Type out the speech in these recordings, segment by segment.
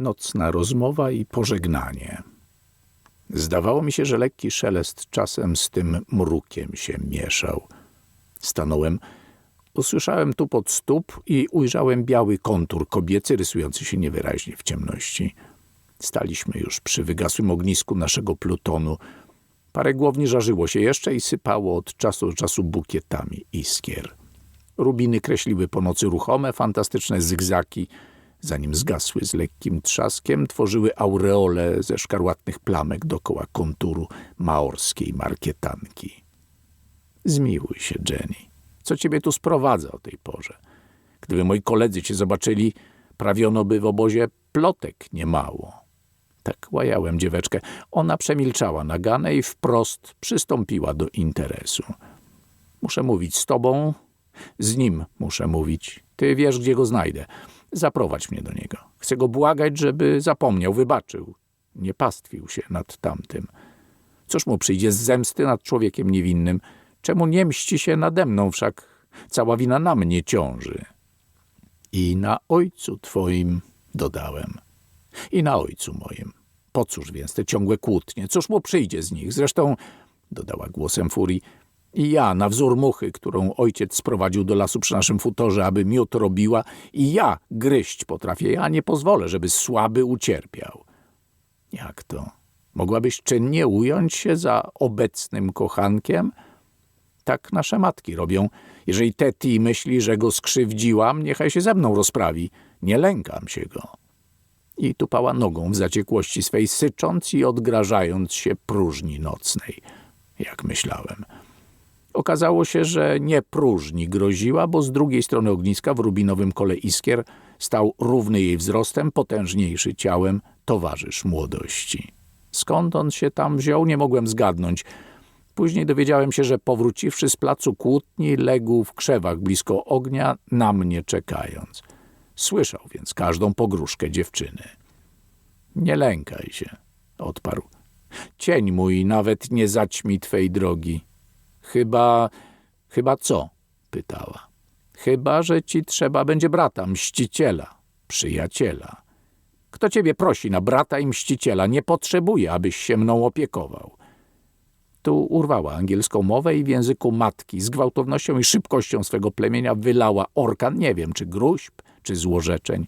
nocna rozmowa i pożegnanie. Zdawało mi się, że lekki szelest czasem z tym mrukiem się mieszał. Stanąłem, usłyszałem tu pod stóp i ujrzałem biały kontur kobiecy rysujący się niewyraźnie w ciemności. Staliśmy już przy wygasłym ognisku naszego plutonu. Parę głowni żarzyło się jeszcze i sypało od czasu do czasu bukietami iskier. Rubiny kreśliły po nocy ruchome, fantastyczne zygzaki, zanim zgasły z lekkim trzaskiem, tworzyły aureole ze szkarłatnych plamek dokoła konturu maorskiej markietanki. Zmiłuj się, Jenny. Co ciebie tu sprowadza o tej porze? Gdyby moi koledzy cię zobaczyli, prawiono by w obozie plotek niemało. Tak łajałem dzieweczkę. Ona przemilczała naganę i wprost przystąpiła do interesu. Muszę mówić z tobą, z nim muszę mówić. Ty wiesz, gdzie go znajdę. Zaprowadź mnie do niego. Chcę go błagać, żeby zapomniał, wybaczył. Nie pastwił się nad tamtym. Cóż mu przyjdzie z zemsty nad człowiekiem niewinnym? Czemu nie mści się nade mną, wszak cała wina na mnie ciąży? I na ojcu twoim, dodałem. I na ojcu moim. Po cóż więc te ciągłe kłótnie? Cóż mu przyjdzie z nich? Zresztą, dodała głosem furii, i ja, na wzór muchy, którą ojciec sprowadził do lasu przy naszym futorze, aby miód robiła, i ja gryźć potrafię, ja nie pozwolę, żeby słaby ucierpiał. Jak to? Mogłabyś czynnie ująć się za obecnym kochankiem? Tak nasze matki robią. Jeżeli Teti myśli, że go skrzywdziłam, niechaj się ze mną rozprawi. Nie lękam się go. I tupała nogą w zaciekłości swej, sycząc i odgrażając się próżni nocnej, jak myślałem. Okazało się, że nie próżni groziła, bo z drugiej strony ogniska w rubinowym kole iskier stał równy jej wzrostem, potężniejszy ciałem, towarzysz młodości. Skąd on się tam wziął, nie mogłem zgadnąć. Później dowiedziałem się, że powróciwszy z placu kłótni, legł w krzewach blisko ognia, na mnie czekając. Słyszał więc każdą pogróżkę dziewczyny. Nie lękaj się, odparł. Cień mój nawet nie zaćmi twej drogi. Chyba, chyba co? pytała. Chyba, że ci trzeba będzie brata, mściciela, przyjaciela. Kto ciebie prosi na brata i mściciela? Nie potrzebuje, abyś się mną opiekował. Tu urwała angielską mowę i w języku matki z gwałtownością i szybkością swego plemienia wylała orkan, nie wiem, czy gruźb, czy złorzeczeń.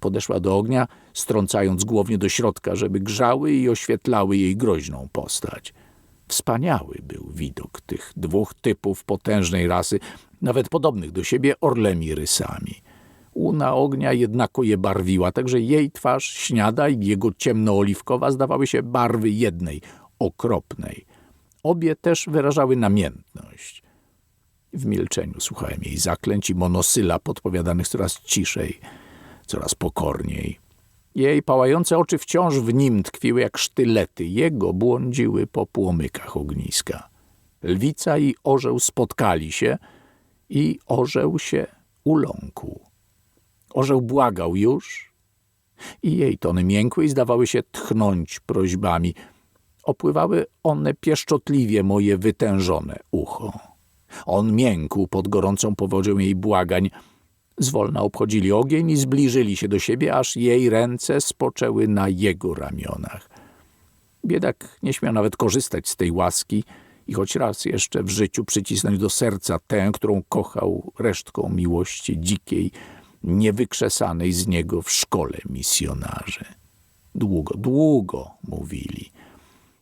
Podeszła do ognia, strącając głownie do środka, żeby grzały i oświetlały jej groźną postać. Wspaniały był widok tych dwóch typów potężnej rasy, nawet podobnych do siebie orlemi rysami. Łuna ognia jednako je barwiła, także jej twarz śniada i jego ciemnooliwkowa zdawały się barwy jednej, okropnej. Obie też wyrażały namiętność. W milczeniu słuchałem jej zaklęć i monosyla podpowiadanych coraz ciszej, coraz pokorniej. Jej pałające oczy wciąż w nim tkwiły jak sztylety, jego błądziły po płomykach ogniska. Lwica i orzeł spotkali się i orzeł się uląkł. Orzeł błagał już i jej tony miękły i zdawały się tchnąć prośbami. Opływały one pieszczotliwie moje wytężone ucho. On miękł pod gorącą powodzią jej błagań, Zwolna obchodzili ogień i zbliżyli się do siebie, aż jej ręce spoczęły na jego ramionach. Biedak nie śmiał nawet korzystać z tej łaski i choć raz jeszcze w życiu przycisnąć do serca tę, którą kochał resztką miłości dzikiej, niewykrzesanej z niego w szkole misjonarzy. Długo, długo, mówili.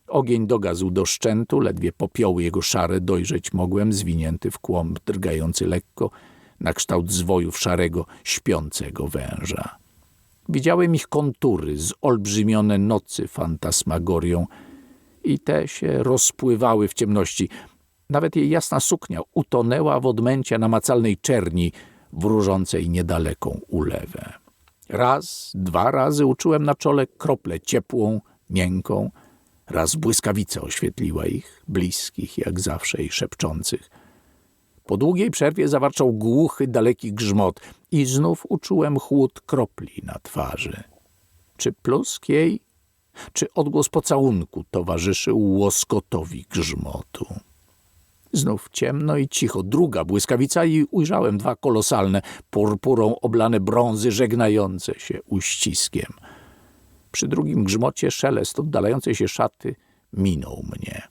Ogień dogazł do szczętu, ledwie popioły jego szare dojrzeć mogłem, zwinięty w kłąb, drgający lekko, na kształt zwojów szarego, śpiącego węża. Widziałem ich kontury, zolbrzymione nocy fantasmagorią i te się rozpływały w ciemności. Nawet jej jasna suknia utonęła w odmęcie namacalnej czerni, wróżącej niedaleką ulewę. Raz, dwa razy uczułem na czole kroplę ciepłą, miękką, raz błyskawica oświetliła ich, bliskich jak zawsze i szepczących – po długiej przerwie zawarczał głuchy, daleki grzmot i znów uczułem chłód kropli na twarzy. Czy plusk jej, czy odgłos pocałunku towarzyszył łoskotowi grzmotu? Znów ciemno i cicho, druga błyskawica i ujrzałem dwa kolosalne, purpurą oblane brązy żegnające się uściskiem. Przy drugim grzmocie szelest oddalającej się szaty minął mnie.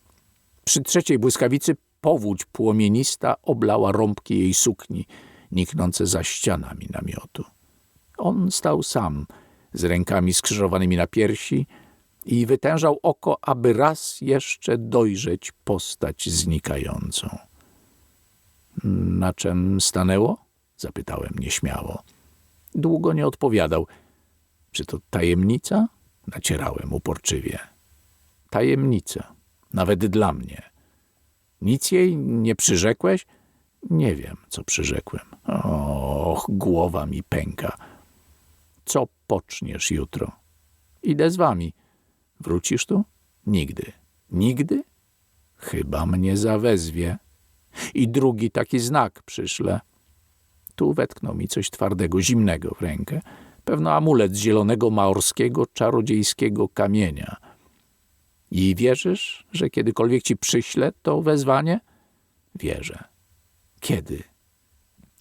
Przy trzeciej błyskawicy powódź płomienista oblała rąbki jej sukni, niknące za ścianami namiotu. On stał sam, z rękami skrzyżowanymi na piersi i wytężał oko, aby raz jeszcze dojrzeć postać znikającą. Na czym stanęło? Zapytałem nieśmiało. Długo nie odpowiadał. Czy to tajemnica? Nacierałem uporczywie. Tajemnica, nawet dla mnie. Nic jej nie przyrzekłeś? Nie wiem, co przyrzekłem. Och, głowa mi pęka. Co poczniesz jutro? Idę z wami. Wrócisz tu? Nigdy. Nigdy? Chyba mnie zawezwie. I drugi taki znak przyszle. Tu wetknął mi coś twardego, zimnego w rękę. Pewno amulet z zielonego maorskiego, czarodziejskiego kamienia. I wierzysz, że kiedykolwiek ci przyślę to wezwanie? Wierzę. Kiedy?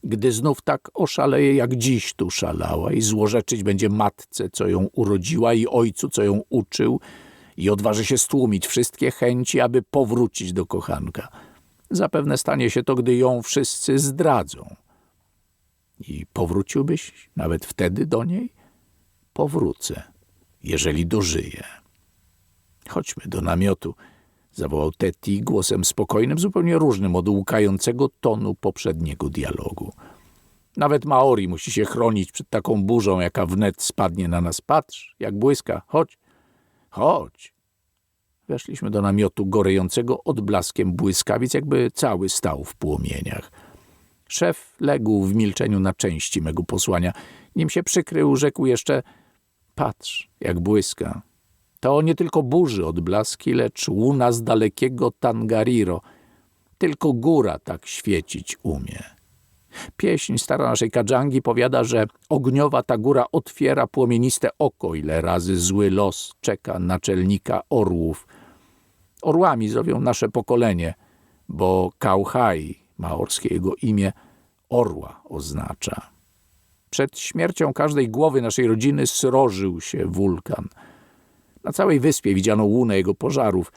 Gdy znów tak oszaleje, jak dziś tu szalała i złorzeczyć będzie matce, co ją urodziła i ojcu, co ją uczył i odważy się stłumić wszystkie chęci, aby powrócić do kochanka. Zapewne stanie się to, gdy ją wszyscy zdradzą. I powróciłbyś nawet wtedy do niej? Powrócę, jeżeli dożyję. Chodźmy do namiotu, zawołał Teti głosem spokojnym, zupełnie różnym od łukającego tonu poprzedniego dialogu. Nawet Maori musi się chronić przed taką burzą, jaka wnet spadnie na nas. Patrz, jak błyska. Chodź, chodź. Weszliśmy do namiotu gorejącego odblaskiem błyskawic, jakby cały stał w płomieniach. Szef legł w milczeniu na części mego posłania. Nim się przykrył, rzekł jeszcze – patrz, jak błyska. To nie tylko burzy odblaski, lecz łuna z dalekiego Tangariro. Tylko góra tak świecić umie. Pieśń stara naszej kadżangi powiada, że ogniowa ta góra otwiera płomieniste oko, ile razy zły los czeka naczelnika orłów. Orłami zowią nasze pokolenie, bo Kauhai, maorskie jego imię, orła oznacza. Przed śmiercią każdej głowy naszej rodziny srożył się wulkan. Na całej wyspie widziano łunę jego pożarów.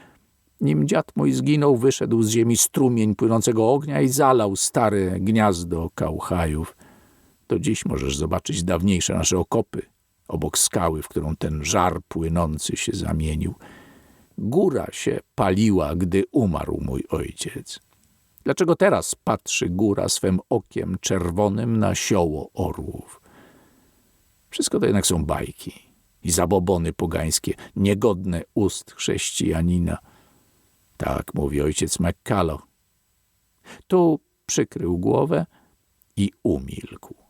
Nim dziad mój zginął, wyszedł z ziemi strumień płynącego ognia i zalał stare gniazdo kauchajów. Do dziś możesz zobaczyć dawniejsze nasze okopy, obok skały, w którą ten żar płynący się zamienił. Góra się paliła, gdy umarł mój ojciec. Dlaczego teraz patrzy góra swym okiem czerwonym na sioło orłów? Wszystko to jednak są bajki i zabobony pogańskie, niegodne ust chrześcijanina. Tak mówi ojciec McCulloch. Tu przykrył głowę i umilkł.